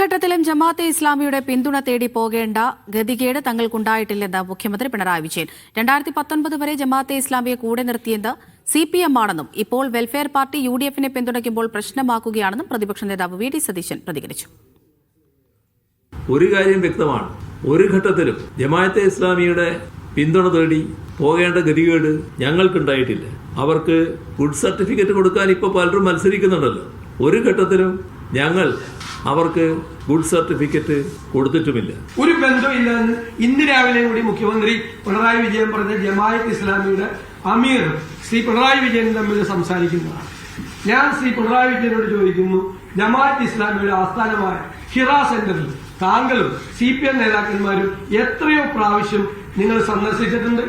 ഘട്ടത്തിലും ജമാഅത്തെ ഇസ്ലാമിയുടെ പിന്തുണ തേടി പോകേണ്ട ഗതികേട് തങ്ങൾക്കുണ്ടായിട്ടില്ലെന്ന് മുഖ്യമന്ത്രി പിണറായി വിജയൻ. രണ്ടായിരത്തി പത്തൊൻപത് വരെ ജമാഅത്തെ ഇസ്ലാമിയെ കൂടെ നിർത്തിയെന്ന് സി പി എം ആണെന്നും ഇപ്പോൾ വെൽഫെയർ പാർട്ടി യു ഡി എഫിനെ പിന്തുണയ്ക്കുമ്പോൾ പ്രശ്നമാക്കുകയാണെന്നും പ്രതിപക്ഷ നേതാവ് വി ഡി സതീശൻ പ്രതികരിച്ചു. ഒരു കാര്യം വ്യക്തമാണ്. ഒരു ഘട്ടത്തിലും ജമാഅത്തെ ഇസ്ലാമിയുടെ പിന്തുണ തേടി പോകേണ്ട ഗതികേട് ഞങ്ങൾക്കുണ്ടായിട്ടില്ല. അവർക്ക് ഗുഡ് സർട്ടിഫിക്കറ്റ് കൊടുക്കാൻ ഇപ്പോൾ പലരും മത്സരിക്കുന്നുണ്ടല്ലോ. ഒരു ഘട്ടത്തിലും ഞങ്ങൾ അവർക്ക് ഗുഡ് സർട്ടിഫിക്കറ്റ് കൊടുത്തിട്ടുമില്ല. ഒരു ബന്ധമില്ലെന്ന് ഇന്ന് രാവിലെ കൂടി മുഖ്യമന്ത്രി പിണറായി വിജയൻ പറഞ്ഞ ജമായത്ത് ഇസ്ലാമിയുടെ അമീർ ശ്രീ പിണറായി വിജയൻ തമ്മിൽ സംസാരിക്കുന്നതാണ്. ഞാൻ ശ്രീ പിണറായി വിജയനോട് ചോദിക്കുന്നു ജമാഅത്ത് ഇസ്ലാമിയുടെ ആസ്ഥാനമായ ഹിറ സെന്ററിൽ താങ്കളും സി പി എം നേതാക്കന്മാരും എത്രയോ പ്രാവശ്യം നിങ്ങൾ സന്ദർശിച്ചിട്ടുണ്ട്?